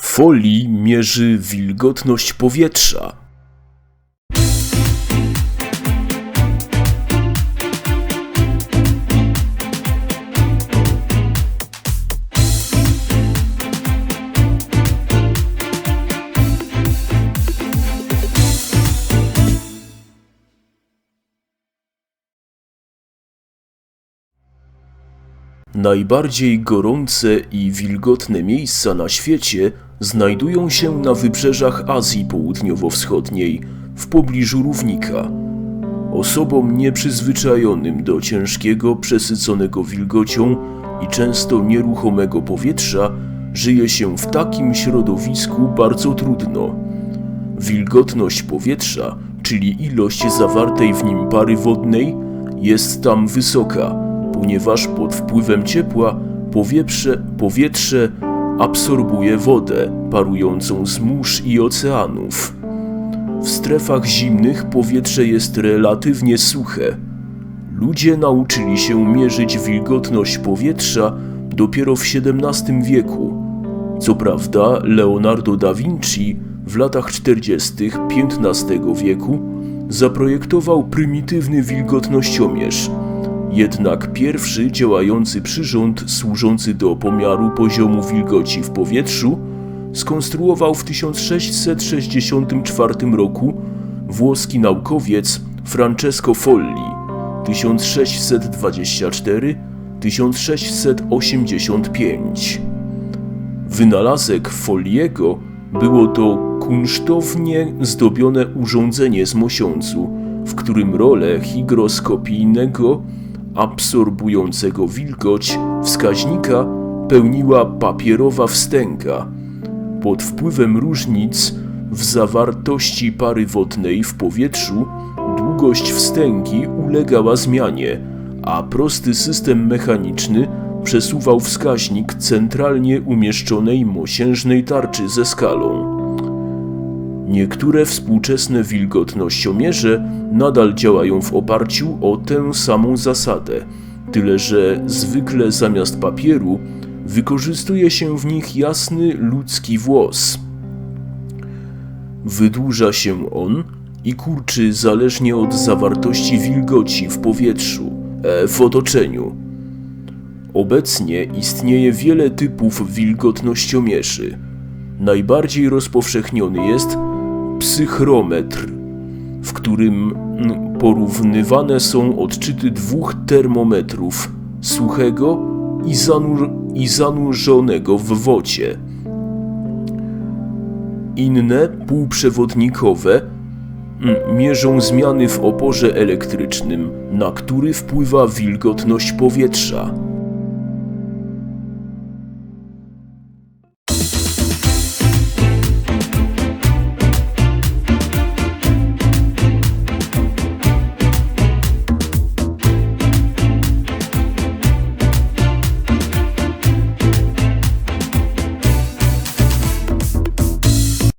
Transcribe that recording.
Folii mierzy wilgotność powietrza. Najbardziej gorące i wilgotne miejsca na świecie znajdują się na wybrzeżach Azji Południowo-Wschodniej, w pobliżu równika. Osobom nieprzyzwyczajonym do ciężkiego, przesyconego wilgocią i często nieruchomego powietrza żyje się w takim środowisku bardzo trudno. Wilgotność powietrza, czyli ilość zawartej w nim pary wodnej, jest tam wysoka, ponieważ pod wpływem ciepła powietrze, powietrze absorbuje wodę parującą z mórz i oceanów. W strefach zimnych powietrze jest relatywnie suche. Ludzie nauczyli się mierzyć wilgotność powietrza dopiero w XVII wieku. Co prawda, Leonardo da Vinci w latach 40. XV wieku zaprojektował prymitywny wilgotnościomierz. Jednak pierwszy działający przyrząd służący do pomiaru poziomu wilgoci w powietrzu skonstruował w 1664 roku włoski naukowiec Francesco Folli 1624-1685. Wynalazek Folliego było to kunsztownie zdobione urządzenie z mosiądzu, w którym rolę hygroskopijnego absorbującego wilgoć wskaźnika pełniła papierowa wstęga. Pod wpływem różnic w zawartości pary wodnej w powietrzu długość wstęgi ulegała zmianie, a prosty system mechaniczny przesuwał wskaźnik centralnie umieszczonej mosiężnej tarczy ze skalą. Niektóre współczesne wilgotnościomierze nadal działają w oparciu o tę samą zasadę, tyle że zwykle zamiast papieru wykorzystuje się w nich jasny ludzki włos. Wydłuża się on i kurczy zależnie od zawartości wilgoci w powietrzu, e, w otoczeniu. Obecnie istnieje wiele typów wilgotnościomierzy. Najbardziej rozpowszechniony jest psychrometr, w którym porównywane są odczyty dwóch termometrów suchego i, zanur i zanurzonego w wodzie. Inne półprzewodnikowe mierzą zmiany w oporze elektrycznym, na który wpływa wilgotność powietrza.